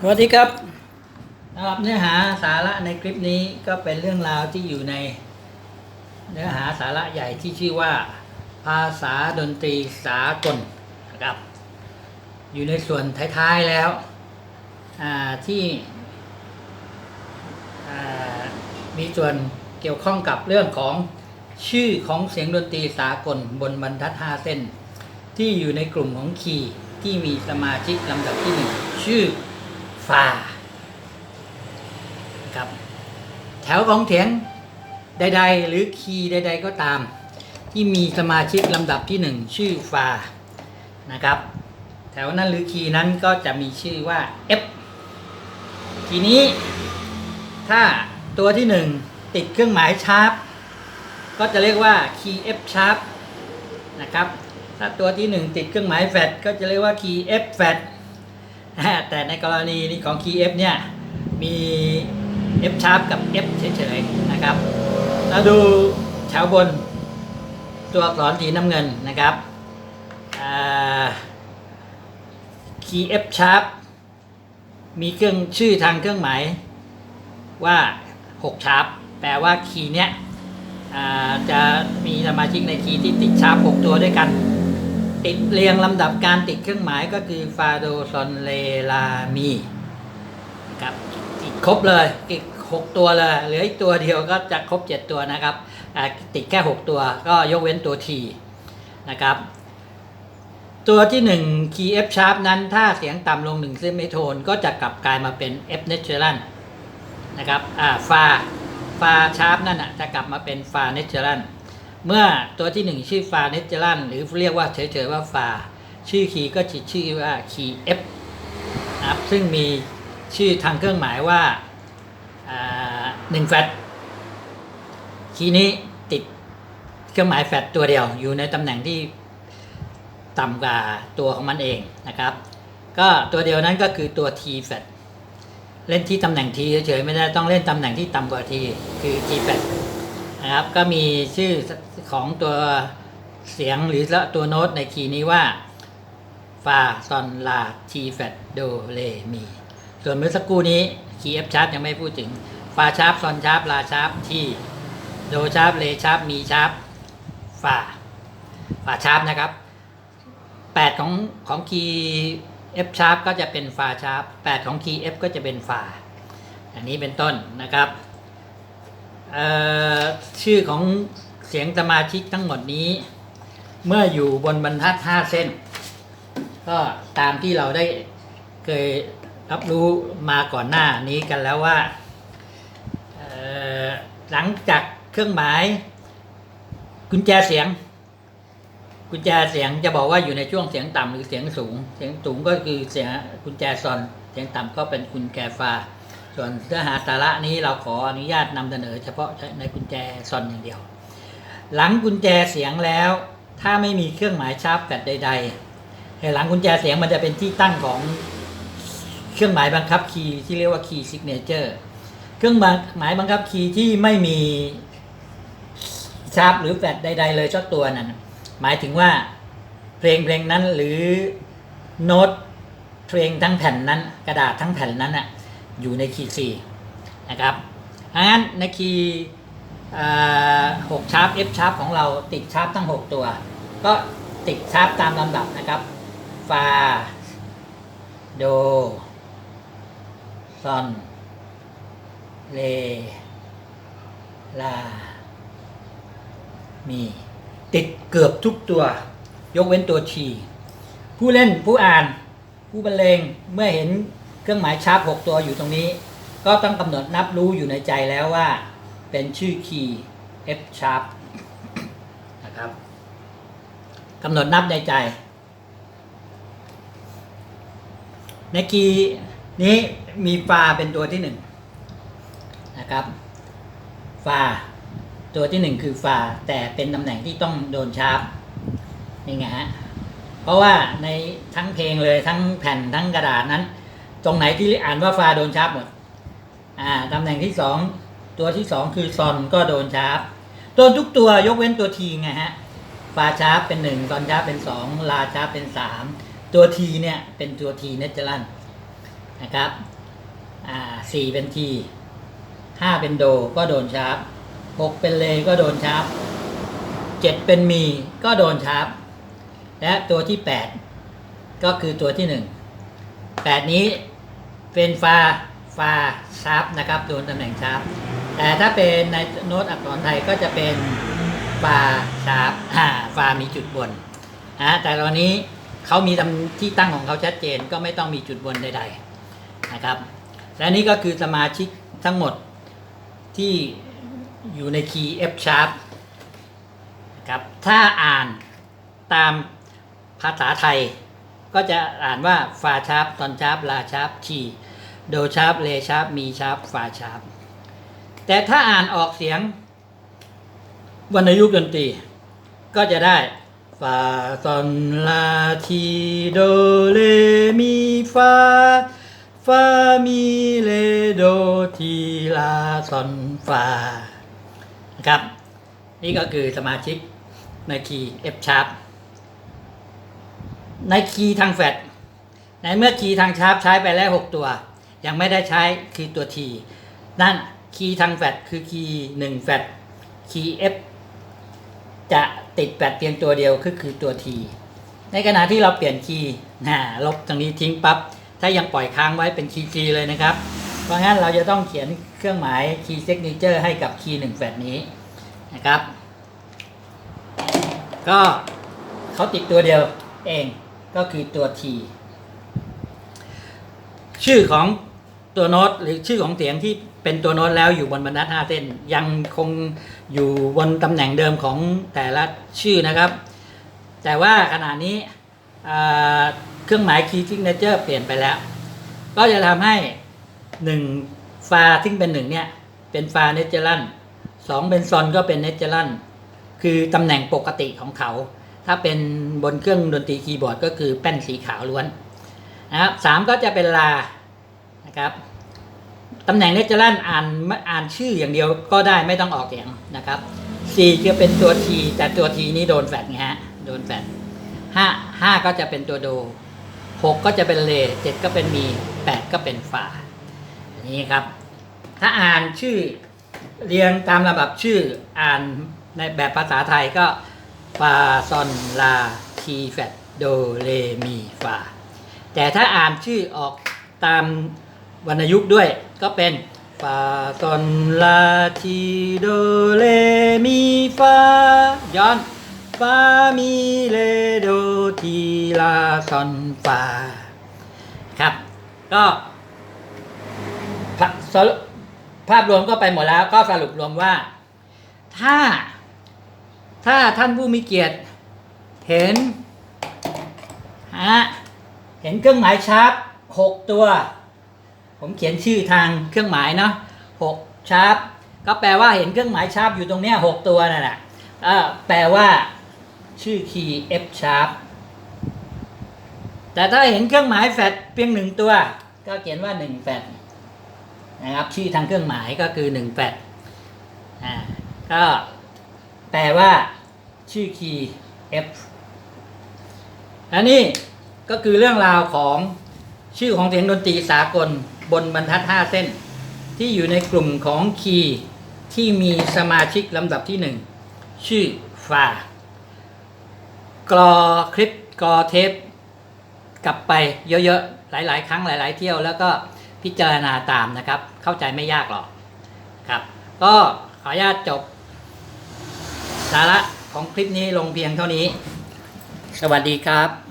สวัสดีครับสำหรับเนื้อหาสาระในคลิปนี้ก็เป็นเรื่องราวที่อยู่ใน เนื้อหาสาระใหญ่ที่ชื่อว่า ภาษาดนตรีสากลนะครับ อยู่ในส่วนท้ายๆแล้วที่มีส่วนเกี่ยวข้องกับเรื่องของชื่อของเสียงดนตรีสากลบนบรรทัดห้าเส้น ที่อยู่ในกลุ่มของคีย์ที่มีสมาชิกลำดับที่หนึ่งชื่อ ฟาครับแถวของเถียงใด ๆ หรือคีย์ใด ๆ ก็ตาม ที่มีสมาชิกลำดับที่หนึ่งชื่อฟานะครับ แถวนั้นหรือคีย์นั้นก็จะมีชื่อว่า F ทีนี้ถ้าตัวที่หนึ่งติดเครื่องหมายชาร์ปก็จะเรียกว่าคีย์ F sharp นะครับ ถ้าตัวที่หนึ่งติดเครื่องหมายแฟดก็จะเรียกว่าคีย์ F แฟด แต่ในกรณีนี้ของคีย์ F เนี่ยมี F sharp กับ F เฉยๆนะครับเราดูแถวบนตัวอักษรสีน้ำเงินนะครับคีย์ F sharp มีเครื่องชื่อทางเครื่องหมายว่า6ชาร์ปแปลว่าคีย์เนี้ยจะมีสมาชิกในคีย์ที่ติดชาร์ป6ตัวด้วยกัน ติดเรียงลำดับการติดเครื่องหมายก็คือฟาโดซอนเลลามีนะครับติดครบเลยติด6ตัวเลยเหลืออีกตัวเดียวก็จะครบ7ตัวนะครับติดแค่6ตัวก็ยกเว้นตัว T นะครับตัวที่ 1 key F sharp นั้นถ้าเสียงต่ำลง1เซมิโทนก็จะกลับกลายมาเป็น F natural นะครับ อ่าฟาฟาชาร์ปนั่นอะจะกลับมาเป็นฟาเน เมื่อตัวที่หนึ่งชื่อฟาเนเจอรันหรือเรียกว่าเฉยๆว่าฟา ชื่อคีย์ก็จะชื่อว่าคีย์ F นะครับซึ่งมีชื่อทางเครื่องหมายว่าหนึ่งแฟตคีย์นี้ติดเครื่องหมายแฟตตัวเดียวอยู่ในตำแหน่งที่ต่ำกว่าตัวของมันเองนะครับ ก็ตัวเดียวนั้นก็คือตัว T แฟตเล่นที่ตำแหน่งทีเฉยๆไม่ได้ต้องเล่นตำแหน่งที่ต่ำกว่าทีคือ G 8 นะครับ ก็มีชื่อของตัวเสียงหรือตัวโน้ตในคีย์นี้ว่าฟาซอนลาทีแฟดโดเลมีส่วนเมื่อสักครู่นี้คีย์ F ชาร์ปยังไม่พูดถึงฟาชาร์ปซอนชาร์ปลาชาร์ปทีโดชาร์ปเลชาร์ปมีชาร์ปฟาฟาชาร์ปนะครับ8ของของคีย์ F sharp ก็จะเป็นฟา sharp 8ของคีย์ F ก็จะเป็นฟาอันนี้เป็นต้นนะครับ ชื่อของเสียงสมาชิกทั้งหมดนี้ เมื่ออยู่บนบรรทัด5เส้น ก็ตามที่เราได้เคยรับรู้มาก่อนหน้านี้กันแล้วว่าหลังจากเครื่องหมาย กุญแจเสียง กุญแจเสียงจะบอกว่าอยู่ในช่วงเสียงต่ำหรือเสียงสูง เสียงสูงก็คือเสียงกุญแจซอน เสียงต่ำก็เป็นกุญแจฟา ส่วนเนื้อหาสาระนี้เราขออนุญาตนำเสนอ เฉพาะในกุญแจซอนอย่างเดียว หลังกุญแจเสียงแล้ว ถ้าไม่มีเครื่องหมายชาร์ปแฟดใดๆหลังกุญแจเสียงมันจะเป็นที่ตั้งของเครื่องหมายบังคับคีย์ที่เรียกว่าคีย์ซิกเนเจอร์เครื่องหมายบังคับคีย์ที่ไม่มีชาร์ปหรือแฟดใด ๆ เลยสักตัวนั้นหมายถึงว่าเพลงเพลงนั้นหรือโน้ตเพลงทั้งแผ่นนั้น กระดาษทั้งแผ่นนั้นอะ อยู่ในคีย์ซีนะครับงั้นในคีย์หกชาร์ป F ชาร์ปของเราติดชาร์ปทั้ง 6 ตัว ก็ติดชาร์ปตามลำดับนะครับฟาโดซอนเลลา มี ติดเกือบทุกตัว ยกเว้นตัวชี ผู้เล่นผู้อ่าน ผู้บรรเลงเมื่อเห็น เครื่องหมายชาร์ป6ตัวอยู่ตรงนี้ ก็ต้องกำหนดนับรู้อยู่ในใจแล้วว่า เป็นชื่อคีย์ F sharp นะครับกำหนดนับในใจ ในคีย์นี้มีฟาเป็นตัวที่หนึ่งนะครับฟาตัวที่หนึ่งคือฟาแต่เป็นตำแหน่งที่ต้องโดนชาร์ปนี่ไงฮะเพราะว่าในทั้งเพลงเลยทั้งแผ่นทั้งกระดาษนั้น ตรงไหนที่อ่านว่าฟาโดนชาร์ปหมดอ่าตำแหน่งที่สองตัวที่สองคือซอนก็โดนชาร์ปตัวทุกตัวยกเว้นตัวทีไงฮะฟาชาร์ปเป็นหนึ่งซอนชาร์ปเป็นสองลาชาร์ปเป็นสามตัวทีเนี่ยเป็นตัวทีเนเจอรันนะครับอ่าสี่เป็นทีห้าเป็นโดก็โดนชาร์ปหกเป็นเลก็โดนชาร์ปเจ็ดเป็นมีก็โดนชาร์ปและตัวที่แปดก็คือตัวที่หนึ่งแปดนี้ เป็นฟาฟาชาร์ปนะครับโดนตำแหน่งชาร์ปแต่ถ้าเป็นในโน้ตอักษรไทยก็จะเป็นฟาชาร์ปอ่าฟามีจุดบนนะแต่ตอนนี้เขามีตำที่ตั้งของเขาชัดเจนก็ไม่ต้องมีจุดบนใดๆนะครับและนี่ก็คือสมาชิกทั้งหมดที่อยู่ในคีย์ F sharp ครับถ้าอ่านตามภาษาไทยก็จะอ่านว่าฟาชาร์ปตอนชาร์ปลาชาร์ปคี โดชาร์ปเลชาร์ปมีชาร์ปฟาชาร์ปแต่ถ้าอ่านออกเสียงวรรณยุกต์ดนตรี ก็จะได้ฟาซอนลาทีโดเลมีฟาฟามีเลโดทีลาซอนฟานะครับ นี่ก็คือสมาชิกในคีย์ F sharp ในคีย์ทางแฟดในเมื่อคีย์ทางชาร์ปใช้ไปแล้ว 6 ตัว ยังไม่ได้ใช้คือตัว T นั่นคีย์ทางแฟดคือคีย์1แฟดคีย์ F จะติดแฟดเพียงตัวเดียวก็คือตัว T ในขณะที่เราเปลี่ยนคีย์นะลบตรงนี้ทิ้งปั๊บถ้ายังปล่อยค้างไว้เป็นคีย์ G เลยนะครับ เพราะงั้นเราจะต้องเขียนเครื่องหมายคีย์ signature ให้กับคีย์1แฟดนี้นะครับ ก็เขาติดตัวเดียวเองก็คือตัว T ชื่อของ ตัวโน้ตหรือชื่อของเสียงที่เป็นตัวโน้ตแล้วอยู่บนบรรทัด5เส้น ยังคงอยู่บนตำแหน่งเดิมของแต่ละชื่อนะครับ แต่ว่าขณะนี้เครื่องหมาย Key Signature เปลี่ยนไปแล้ว ก็จะทำให้ 1 ฟาซึ่งเป็น 1 เนี่ย เป็นฟาเนเจอรันสองเป็นซอนก็เป็นเนเจอรันคือตำแหน่งปกติของเขา ถ้าเป็นบนเครื่องดนตรีคีย์บอร์ดก็คือแป้นสีขาวล้วนนะครับสามก็จะเป็นลา นะครับตำแหน่งเนเจอรันอ่านอ่านชื่ออย่างเดียวก็ได้ไม่ต้องออกเสียงนะครับสี่ก็เป็นตัวทีแต่ตัวทีนี้โดนแฟดไงฮะโดนแฟดห้าห้าก็จะเป็นตัวโดหกก็จะเป็นเลเจ็ดก็เป็นมีแปดก็เป็นฟาอันนี้ครับ ถ้าอ่านชื่อเรียงตามลำดับชื่ออ่านในแบบภาษาไทยก็ฟาซอนลาทีแฟดโดเลมีฟาแต่ถ้าอ่านชื่อออกตาม วรรณยุกต์ด้วย ก็เป็นฟาซอนลาทีโดเลมีฟาย้อนฟามีเลโดทีลาซอนฟาครับ ก็ภาสรุปภาพรวมก็ไปหมดแล้วก็สรุปรวมว่า ถ้า ถ้าท่านผู้มีเกียรติเห็นฮะเห็นเครื่องหมายชาร์ปหกตัว ผมเขียนชื่อทางเครื่องหมายเนาะหกชาร์ปก็แปลว่าเห็นเครื่องหมายชาร์ปอยู่ตรงเนี้ยหกตัวนั่นแหละแปลว่า ชื่อคีย์ F sharp แต่ถ้าเห็นเครื่องหมายแฟดเพียงหนึ่งตัว ก็เขียนว่าหนึ่งแฟดนะครับชื่อทางเครื่องหมายก็คือหนึ่งแฟดอ่าก็แปลว่า ชื่อคีย์ F และนี่ก็คือเรื่องราวของชื่อของเสียงดนตรีสากล บนบรรทัด 5 เส้น ที่อยู่ในกลุ่มของคีย์ที่มีสมาชิกลำดับที่ 1 ชื่อฟากรอคลิปกรอเทป กลับไปเยอะๆ หลายๆ ครั้งหลาย ๆ เที่ยวแล้วก็พิจารณาตามนะครับ เข้าใจไม่ยากหรอกครับ ก็ขออนุญาตจบ สาระของคลิปนี้ลงเพียงเท่านี้ สวัสดีครับ